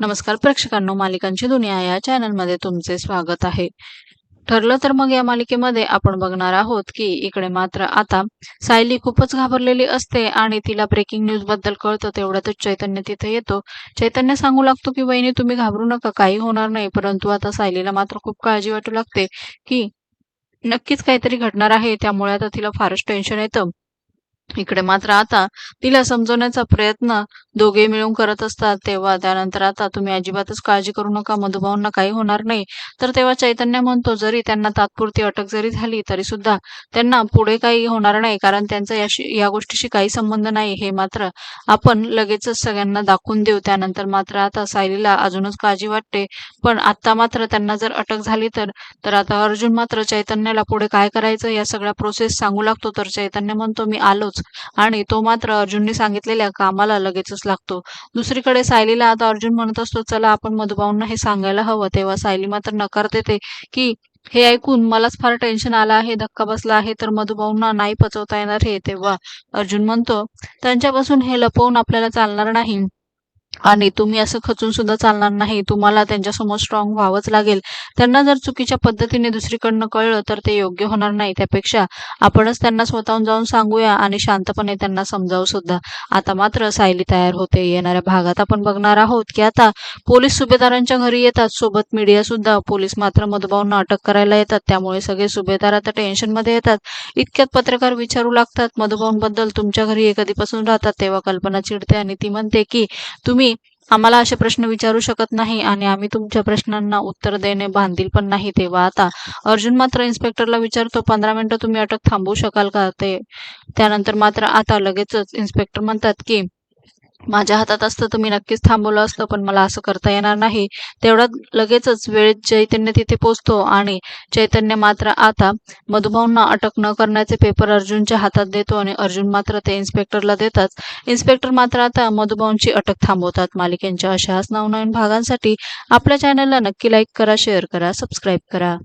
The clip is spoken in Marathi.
नमस्कार प्रेक्षकांनो मालिकांची दुनिया या चॅनलमध्ये तुमचे स्वागत आहे. ठरलं तर मग या मालिकेमध्ये आपण बघणार आहोत की इकडे मात्र आता सायली खूपच घाबरलेली असते आणि तिला ब्रेकिंग न्यूजबद्दल कळतं तेवढ्यातच चैतन्य तिथे येतो. चैतन्य सांगू लागतो की वहिनी तुम्ही घाबरू नका काही होणार नाही. परंतु आता सायलीला मात्र खूप काळजी वाटू लागते की नक्कीच काहीतरी घडणार आहे त्यामुळे आता तिला फारच टेन्शन येतं. इकडे मात्र आता तिला समजवण्याचा प्रयत्न दोघे मिळून करत असतात. तेव्हा त्यानंतर आता तुम्ही अजिबातच काळजी करू नका मधुभाऊंना काही होणार नाही. तर तेव्हा चैतन्य म्हणतो जरी त्यांना तात्पुरती अटक जरी झाली तरी सुद्धा त्यांना पुढे काही होणार नाही कारण त्यांचा याशी या गोष्टीशी काही संबंध नाही. हे मात्र आपण लगेचच सगळ्यांना दाखवून देऊ. त्यानंतर मात्र आता सायलीला अजूनच काळजी वाटते. पण आता मात्र त्यांना जर अटक झाली तर तर आता अर्जुन मात्र चैतन्याला पुढे काय करायचं या सगळ्या प्रोसेस सांगू लागतो. तर चैतन्य म्हणतो मी आलोच. आणि तो मात्र अर्जुनने सांगितलेल्या कामाला लगेचच लागतो. दुसरीकडे सायलीला आता अर्जुन म्हणत असतो चला आपण मधुबाऊंना हे सांगायला हवं. तेव्हा सायली मात्र नकार देते की हे ऐकून मलाच फार टेन्शन आलं आहे धक्का बसला आहे तर मधुभाऊंना नाही पचवता येणार हे. तेव्हा अर्जुन म्हणतो त्यांच्यापासून हे लपवून आपल्याला चालणार नाही. आणि तुम्ही असं खचून सुद्धा चालणार नाही. तुम्हाला त्यांच्यासमोर स्ट्रॉंग व्हावंच लागेल. त्यांना जर चुकीच्या पद्धतीने दुसरीकडनं कळलं तर ते योग्य होणार नाही त्यापेक्षा आपणच त्यांना स्वतःहून जाऊन सांगूया आणि शांतपणे त्यांना समजावू सुद्धा. आता मात्र सायली तयार होते. येणाऱ्या भागात आपण बघणार आहोत की आता पोलीस सुभेदारांच्या घरी येतात. सोबत मीडिया सुद्धा. पोलीस मात्र मधुभाऊंना अटक करायला येतात. त्यामुळे सगळे सुभेदार आता टेन्शनमध्ये येतात. इतक्यात पत्रकार विचारू लागतात मधुभाऊंबद्दल तुमच्या घरी हे कधीपासून राहतात? तेव्हा कल्पना चिडते आणि ती म्हणते की तुम्ही तुम्ही आम्हाला असे प्रश्न विचारू शकत नाही आणि आम्ही तुमच्या प्रश्नांना उत्तर देणे बांधील पण नाही तेव्हा आता अर्जुन मात्र इन्स्पेक्टरला विचारतो पंधरा मिनिटं तुम्ही अटक थांबवू शकाल का? ते त्यानंतर मात्र आता लगेचच इन्स्पेक्टर म्हणतात की माझ्या हातात असतं तर मी नक्कीच थांबवलं असतं पण मला असं करता येणार नाही. तेवढ्यात लगेचच वेळेत चैतन्य तिथे पोचतो आणि चैतन्य मात्र आता मधुभाऊंना अटक न करण्याचे पेपर अर्जुनच्या हातात देतो आणि अर्जुन मात्र ते इन्स्पेक्टरला देतात. इन्स्पेक्टर मात्र आता मधुभाऊंची अटक थांबवतात. मालिकेंच्या अशाच नवनवीन भागांसाठी आपल्या चॅनलला नक्की लाईक करा शेअर करा सबस्क्राईब करा.